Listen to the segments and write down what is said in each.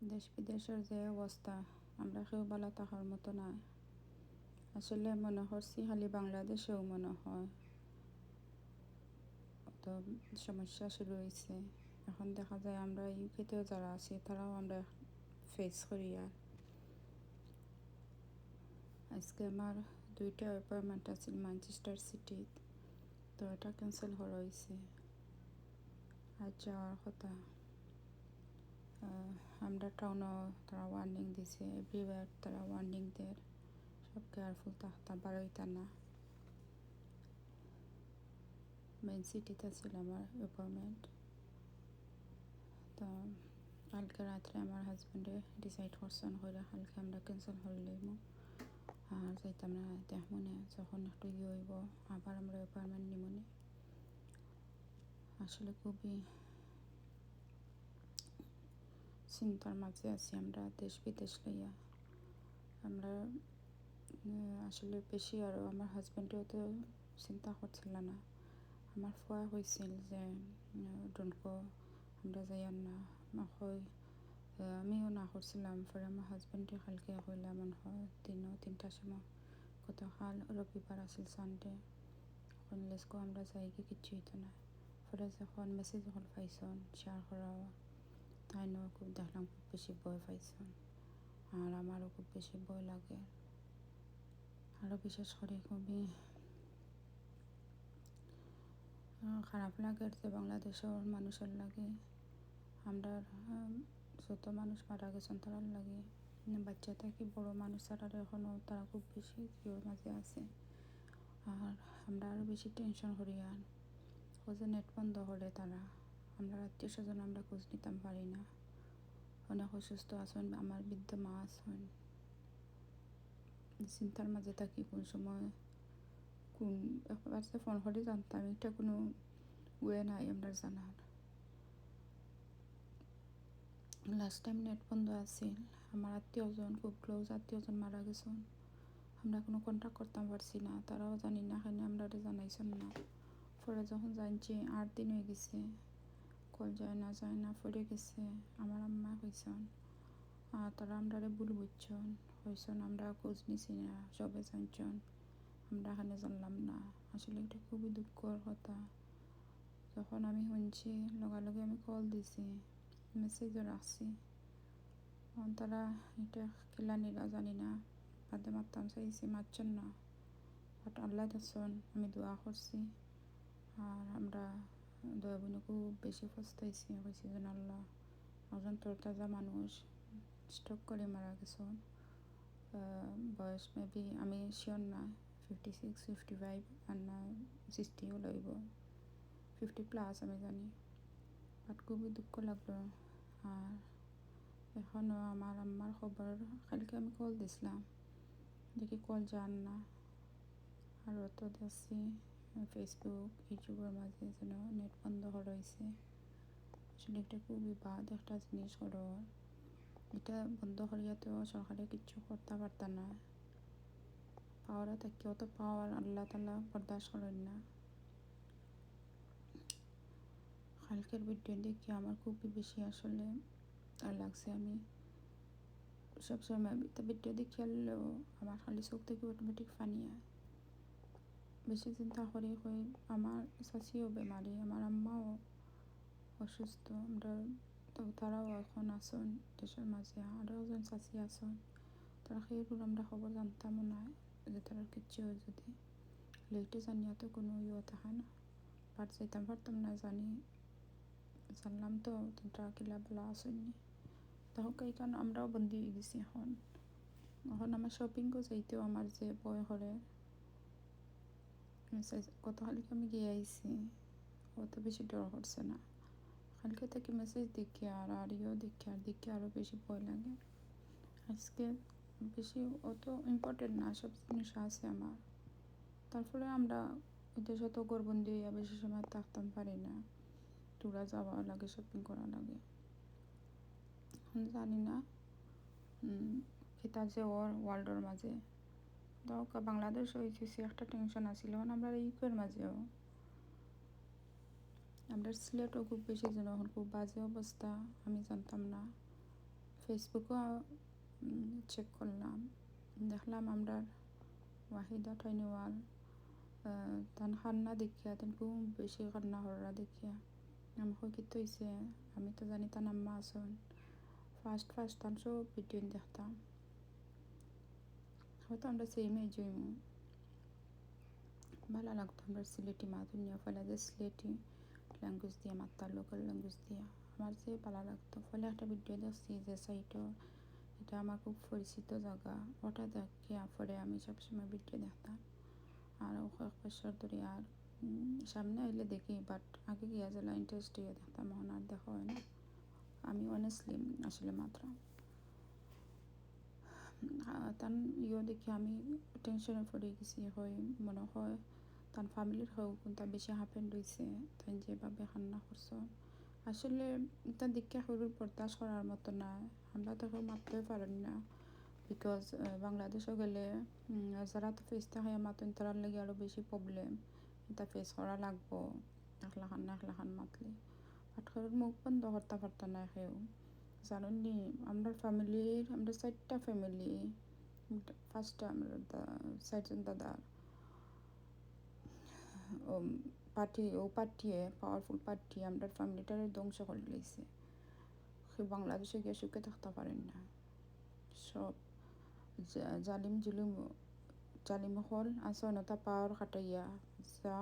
দেশ বিদেশের যে অবস্থা, আমরা কেউ ভালো থাকার মতো না আসলে মনে করছি খালি বাংলাদেশেও মনে হয় তো সমস্যা শুরু হয়েছে এখন দেখা যায় আমরা ইউকেতেও যারা আছি, তারাও আমরা ফেস করি আর। আজকে আমার দুইটা অ্যাপয়েন্টমেন্ট আছে ম্যানচেস্টার সিটি তো। এটা ক্যান্সেল করা হয়েছে আর যাওয়ার কথা। আমরা টাউনও তারা ওয়ার্নিং দিছে এভরিওয়ার তারা ওয়ার্নিং দেয়। সব কেয়ারফুল থাকতাম বারোইতা না। মেন সিটিতে ছিল আমার অ্যাপয়েন্টমেন্ট তো কালকে রাত্রে আমার হাজব্যান্ডে ডিসাইড করছেন করে কালকে আমরা ক্যান্সেল করে লইব আর যাইতাম না মনে যখন একটু ইয়ে হইব, আবার আমরা অ্যাপয়েন্টমেন্ট নিমনে আসলে খুবই চিন্তার মাঝে আছি, আমরা দেশ বিদেশ লইয়া। আমরা আসলে বেশি আরও আমার হাজব্যান্ডেও তো চিন্তা করছিল না। আমার ফুয়া হয়েছিল যে ডনকো আমরা যাই না হয় আমিও না করছিলাম, পরে আমার হাজব্যান্ডে কালকে কইলাম হয় তিনও তিনটার সময়। গতকাল রবিবার আসিল সানডে এখন লেসকো আমরা যাই কি কিচ্ছু হইতো না। পরে যখন মেসেজ যখন পাইছন শেয়ার করা তাই নয় খুব দেখলাম খুব বেশি ভয় পাইছন আর আমারও খুব বেশি ভয় লাগে। আরও বিশেষ করে খুবই খারাপ লাগে যে বাংলাদেশের মানুষের লাগে। আমরা যত মানুষ মারা গেছেন তারার লাগে। বাচ্চা থেকে বড় মানুষ তারা এখনও তারা খুব বেশি ইয়ের মাঝে আছে। আর আমরা আরও বেশি টেনশন করি আর। ও যে নেট বন্ধ করে তারা। আমরা আত্মীয় স্বজন আমরা খোঁজ নিতাম, পারি না। অনেক অসুস্থ আছেন, আমার বৃদ্ধ মা আছেন। চিন্তার মাঝে থাকি কোন সময়, কোন একবার ফোন করে জানতাম, এটা কোনো ওয়ে নাই আমরা জানার। লাস্ট টাইম নেট বন্ধ আছিল, আমার আত্মীয়জন খুব ক্লোজ আত্মীয়জন মারা গেছেন। আমরা কোনো কন্ট্যাক্ট করতাম, পারছি না, তারাও জানি না এখানে আমরা জানাইছেন না। পরে যখন জানছি, আট দিন হয়ে গেছে। কল যায় না যায় না পড়ে গেছে। আমার আম্মা আর তারা আমরা ভুল বুঝছেন। হয়েছেন আমরা খোঁজ নিছি না, সবে জানছেন। আমরা এখানে জানলাম না। আসলে এটা খুবই দুঃখর কথা। যখন আমি শুনছি, লগালগে আমি কল দিছি মেসেজও রাখছি। তারা এটা খেলানিরা জানি না। বাদে মারতাম, চাইছি, মারছেন না। বাট আল্লাহ দেখছেন আমি দোয়া করছি। আর আমরা ফস্তাইছি কইছি যেন আল্লাহ একজন তাজা মানুষ স্ট্রোক করে মারা গেছেন বয়স মেবি আমি শিওর না ফিফটি সিক্স ফিফটি ফাইভ আর না সিক্সটিও লইব ফিফটি প্লাস আমি জানি বাট খুবই দুঃখ লাগলো আর এখনও আমার আম্মার খবর কালকে আমি কল দিছিলাম দেখি কল যান না আর তো দেখছি ফেসবুক ইউটিউবের মাঝে যেন নেট বন্ধ করা হয়েছে আসলে এটা খুবই বাদ একটা জিনিস হলো। এটা বন্ধ করিয়াতেও সরকারে কিচ্ছু করতে পারত না। পাওয়ারা থাকিও তো পাওয়ার আল্লাহ তালা বরদাস্ত করেন না। কালকের ভিডিও দেখি আমার খুবই বেশি আসলে আর লাগছে আমি। সবসময় ভিডিও দেখি আনলেও আমার খালি চোখ থেকে অটোমেটিক ফানি হয়। বেশি চিন্তা করি কই আমার চাচিও বেমারি, আমার আম্মাও অসুস্থ। আমরা তারাও এখন আসন, দেশের মাঝে আরও একজন চাচি আসন। তারা সেইগুলো আমরা খবর জানতামও না, যে তারা কিচ্ছু যদি। লেটে জানিয়া তো কোনো ইয়ে থাকে না। পার যাইতাম পারতাম না জানি। জানলাম তো, তারা কিলা বেলা আসেননি। তখন এই কারণে আমরাও বন্দি হয়ে এখন। এখন আমার শপিংও যাইতেও আমার যে বয় করে কত কালকে আমি গিয়ে আইছি অত বেশি ডর করছে না কালকে থেকে মেসেজ দেখি আর আর ইয়েও দেখি আর দেখি আরও বেশি ভয় লাগে আজকে বেশি অত ইম্পর্টেন্ট না সব জিনিস আছে আমার তারপরে আমরা দেশে তো গরবন্দি হইয়া বেশি সময় থাকতাম পারি না টুরা যাওয়া লাগে শপিং করা লাগে জানি না এটা যে ওর ওয়ার্ল্ডের মাঝে দরকার বাংলাদেশ হয়েছে একটা টেনশন আছিল আমরা ইউকের মাঝেও, আমরা সিলেটও খুব বেশি যেন খুব বাজে অবস্থা, আমি জানতাম না। ফেসবুকও চেক করলাম, দেখলাম আমরা ওয়াহিদা টাইনিওয়াল তান খান্না দেখিয়া, তান খুব বেশি খান্না হররা দেখিয়া আমি কিত হয়েছে আমি তো জানি তার আম্মা আসন ফার্স্ট ফার্স্ট তান সব ভিডিও দেখতাম। হয়তো আমরা সেম এজই ভালো লাগতো। আমরা সিলেটি মা দুনিয়া ফলে যে সিলেটি ল্যাঙ্গুয়েজ দিয়ে মাত্রার লোকাল ল্যাঙ্গুয়েজ দিয়ে আমার যে ভালো লাগতো। ফলে একটা ভিডিও দেখছি যে সাইটও এটা আমার খুব পরিচিত জায়গা। ওটা দেখে পরে আমি সবসময় ভিডিও দেখতাম। আর কয়েক বছর ধরে আর সামনে আইলে দেখি বাট আগে গিয়া যারা ইন্টারেস্ট দিয়ে দেখতাম, এখন আর দেখা হয় না। আমি অনেস্টলি আসলে মাত্র তান ইয়ে দেখি আমি টেনশনে পড়ে গেছি, হয় মনে হয় তার ফ্যামিলির হোক কোনটা বেশি হ্যাপেন্ড হয়েছে তাই যেভাবে হান্না করছ। আসলে তার দিকে সরুর বরদাস্ত করার মতো না। আমরা তো মারতেই পারেন না। বিকজ বাংলাদেশে গেলে যারা তো ফেস থাকে মাতুন তারার লাগে আরও বেশি প্রবলেম এটা ফেস করা লাগবো। একলা খান না একলা খান মাতলে। পাটখরের মুখ বন্ধ করতে পারত না সেও জানেন নি আমরা ফ্যামিলির আমরা চারটা ফ্যামিলি ফার্স্টে আমরা চারজন দাদার পার্টি ও পার্টিয়ে পাওয়ারফুল পার্টি আমরা ফ্যামিলিটারে ধ্বংস করে লইছে সে বাংলাদেশে গিয়ে সুখে থাকতে পারেন না। সব জালিম জুলুম, জালিম হল আসনতা পাওয়ার খাটাইয়া। যা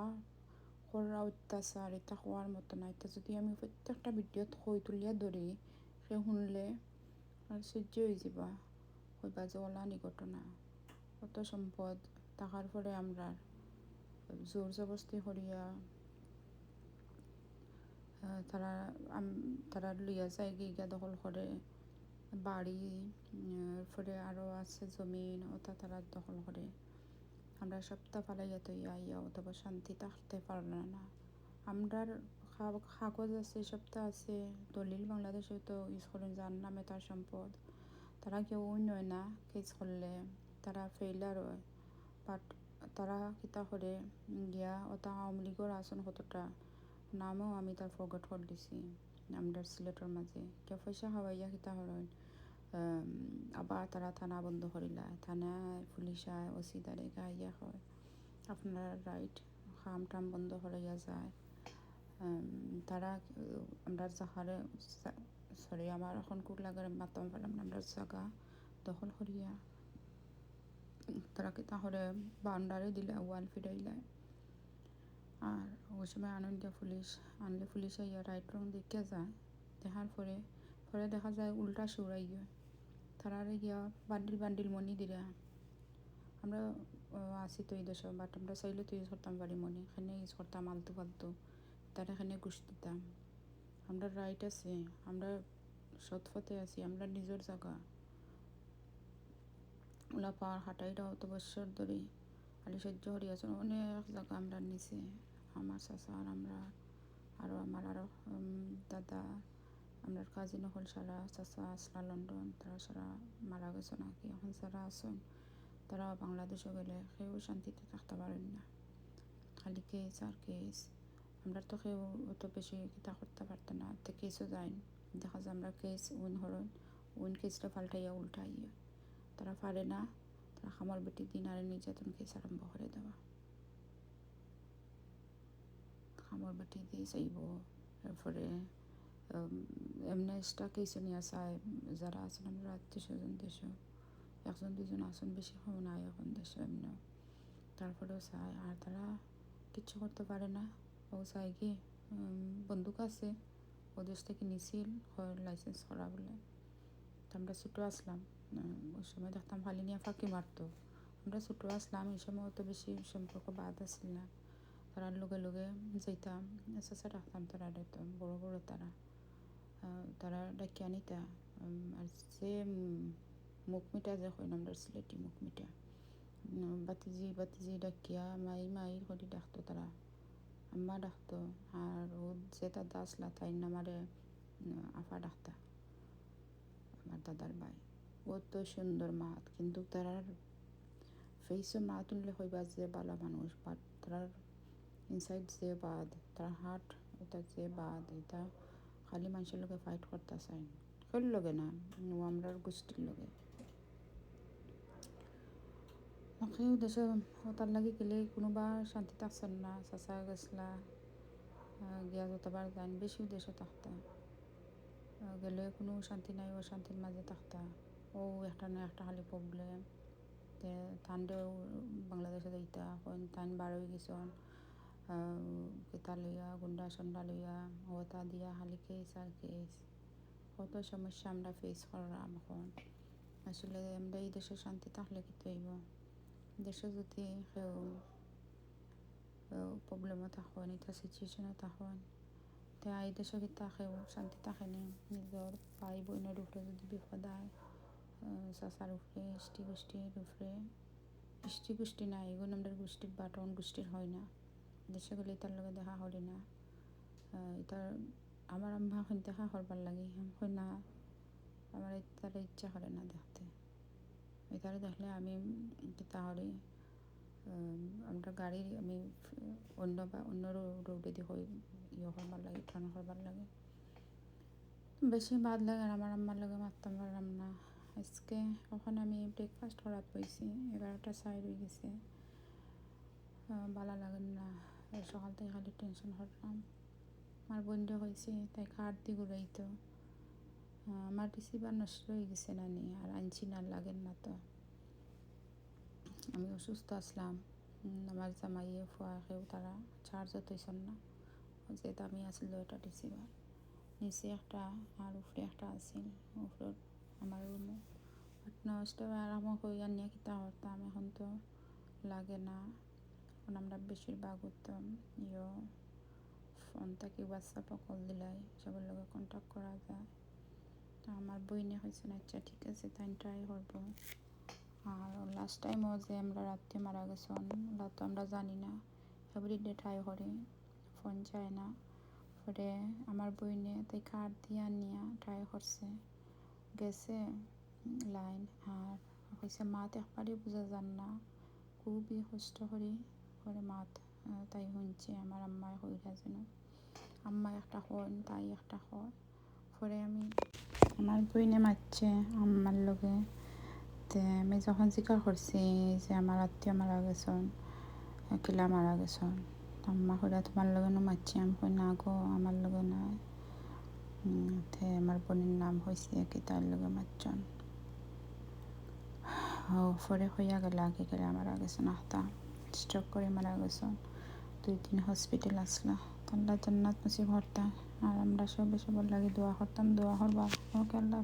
করা অত্যাচার এটা হওয়ার মতো না এটা যদি আমি প্রত্যেকটা ভিডিওত হই তুলিয়া ধরি সে শুনলে আর সহ্য হয়ে যাবা। হইবা যে ওলানি ঘটনা কত সম্পদ টাকার পরে আমরা জোর জবস্তি করিয়া তারা তারা লইয়া যায় গিয়া দখল করে বাড়ি পরে আরও আছে জমিন ওটা তারা দখল করে আমরা সপ্তাহ ফালাইয়া তৈয়া ইয়া অথবা শান্তি থাকতে পারল না আমরার কাগজ আছে সপ্তাহ আছে। দলিল বাংলাদেশে তো ইউজ করেন যার নামে তার সম্পদ। তারা কেউ নয় না কেস করলে। তারা ফেইলার হয়। বাট তারা কিতা করে গিয়া ওটা আওয়ামী লীগের আসন কতটা? নামও আমি তার ফরগট করে দিছি। আমরা সিলেটের মাঝে। কেউ পয়সা খাওয়াইয়া কিতা হরেন আবার তারা থানা বন্ধ করিলা। থানায় পুলিশ আয়, ওসি দারে গাইয়া হয় আপনার রাইট খাম টাম বন্ধ করাইয়া যায়। তারা, আমরা জাহারে সরি আমার এখন কুক লাগার মাতাম পেলাম আমরা জায়গা দখল করিয়া তারা কি তাহলে বাউন্ডারি দিলে, ওয়াল ফিরাইলে। আর ওই সময় আনন্দ পুলিশ আনলে পুলিশ ইয়া রাইট রং দেখে যায়। দেখার পরে পরে দেখা যায় উল্টা সুরাই গিয়ে। তারা গিয়া বান্ডিল বান্ডিল মনি দিরা আমরা আসি তো এই দেশ, বাট আমরা চাইলে তো ইউজ করতাম বাড়ি মনি এখানে ইউজ করতাম আলতু ফালতু। তারা এখানে ঘুষ দিতাম আমরা রাইট আছে, আমরা সৎ পথে আছি, আমরা নিজের জায়গা। ওলা পাহাড় হাঁটাইটা অত বছর ধরে আলি সহ্য হরি আছে। অনেক জায়গা আমরা নিছি, আমার চাচা আর আমরা আরও আমার আরও দাদা, আমরা কাজিন হল সারা, চাচা আসলা লন্ডন, তারা সারা মারা গেছে নাকি? এখন সারা আছেন, তারা বাংলাদেশে গেলে কেউ শান্তিতে থাকতে পারেন না। খালি কেস আর কেস আমরা তো কেউ অত বেশি কিতা করতে পারতো না। তো কেসও যাই দেখা যায় আমরা কেস উইন হরন উইন কেসটা পাল্টাইয়া উল্টাইয়া। তারা পারে না, তারা খামার বেটি দিন আর নির্যাতন কেস আরম্ভ করে দেওয়া খামার বেটি দিয়ে চাইব তারপরে এমনেস্টা কেসে নিয়ে চায় যারা আছেন আমরা আত্মীয় স্বজন দেশ। একজন দুজন আসন বেশি হয় নাই এখন দেশ এমনি তারপরেও চায়, আর তারা কিচ্ছু করতে পারে না। ও কি বন্দুক আছে। ও দেশ নিছিল হয় লাইসেন্স করা বলে। আমরা ছোটো আসলাম। ওই সময় দেখতাম খালি নিয়ে ফাঁকি মারতো। আমরা ছোটো আসলাম, এই সময় অত বেশি সম্পর্ক বাদ আসছিল না। তারার লগে লগে যাইতাম। চেঁচা রাখতাম তারা বড় বড় তারা। তারা ডাকিয়া নিতা। আর যে মুখ মিটা যে হয় আমরা সিলেটি মুখ মিটা। বাতিজি বাতিজি ডাকিয়া মাই মাই করে ডাকতো তারা। আম্মা ডাকতো, আর ও যে দাদা আসলা তাই নামারে আফা ডাকতা, আমার দাদার ভাই। ও তো সুন্দর মাত, কিন্তু তারার ফেসে মা তুললে হইবা যে বালা মানুষ বাট তারার ইনসাইড যে বাদ, তার হার্ট এটা যে বাদ, এটা খালি মানুষের লোকে ফাইট করতে চাই কেউ লগে না? নো আমরার গোষ্ঠীর লগে। কেউ দেশে তার লাগে গেলে কোনোবা শান্তি থাকছেন না, চাচা গেছলা গিয়া যতবার যান বেশি দেশে থাকতা গেলে কোনো শান্তি নাই অশান্তির মাঝে থাকতা ও একটা না একটা খালি প্রবলেম তে ঠান্ডেও বাংলাদেশে যাইতা এখন তান বার হয়ে গেছন কেতা লইয়া গুন্ডা সন্ডা লইয়া ওতা দিয়া, খালি কেস আর কেস কত সমস্যা আমরা ফেস করলাম এখন। আসলে আমরা এই দেশে শান্তি থাকলে কি তৈব দেশে যদি কেউ প্রবলেমও থাকুন এটা সিচুয়েশনও থাকুন তে এই দেশে থাকেও শান্তি থাকেনি নিজের ভাই বোনের উপরে যদি বিপদ হয় চাচার উপরে ইষ্টি গোষ্ঠীর উপরে ইষ্টি গোষ্ঠী নাই এগুলো আমাদের গোষ্ঠীর বাটন গোষ্ঠীর হয় না দেশে গেলে তার লগে দেখা করি না এটার আমার আম্মা এখন দেখা করবার লাগে না আমার তার ইচ্ছা করে না দেখতে এটারে দেখলে আমি করি আমরা গাড়ি আমি, অন্য বা অন্য রোডে দিয়ে হয়ে ইয়ে করবার লাগে টান করবার লাগে। বেশি বাদ লাগে আমার আম্মার লগে মারতাম পারলাম না। আজকে ওখানে আমি ব্রেকফাস্ট করাত বইছি এগারোটা সাইড হয়ে গেছে। ভালো লাগে না, সকাল থেকে খালি টেনশন করলাম আমার বন্ধু হয়েছে, তাই কাঠ দিয়ে ঘুরাইতো। আমার রিসিভার নষ্ট হয়ে গেছে না নি আর আনছি না, লাগেন না তো। আমি অসুস্থ আসলাম। আমার জামাইয়ে ফুয়া তারা চার্জও তৈছেন না। যে দামি আসলো এটা রিসিভার নিচে একটা আর উপরে একটা আছিল উপরে আমার রুমে নষ্ট আরাম হয়ে আনিয়া কিতা করতাম? এখন তো লাগে না। এখন আমরা বেশিরভাগ উত্তম। ইয়ে ফোন থেকে হোয়াটসঅ্যাপে কল দিলাই? সবার লগে কন্ট্যাক্ট করা যায়। আমার বইনে হয়েছে আচ্ছা ঠিক আছে তাই ট্রাই করব। আর লাস্ট টাইমও যে আমরা রাত্রে মারা গেছেন তো আমরা জানি না। এভরিডে ট্রাই করি ফোন চায় না। পরে আমার বইনে তাই কার্ড দিয়া নিয়ে ট্রাই করছে। গেছে, লাইন। আর কইছে মাত, একবারই বোঝা যান না। খুবই কষ্ট করি করে মাত তাই শুনছে, আমার আম্মায় হইরা যেন। আম্মা একটা হন, তাই একটা হয়। পরে আমি আমার বইনে মারছে আম্মার লগে। তে আমি যখন জিজ্ঞাসা করছি যে আমার আত্মীয় মারা গেছেন কিলা মারা গেছেন আম্মা কইরা, তোমার লগে নো আমি কই, না গো, আমার লগে নাই। তে আমার বোনের নাম হয়েছে কি তার লগে মারছন। পরে হইয়া গেলে আগে গেলে মারা গেছেন আহতা। স্ট্রোক করে মারা গেছেন। দুই দিন হসপিটাল আসলা। আল্লাহ জান্নাত নসিব হরতা আর আমরা সবে সবার লাগে দোয়া করতাম দোয়া করবা। ওকে আল্লাহ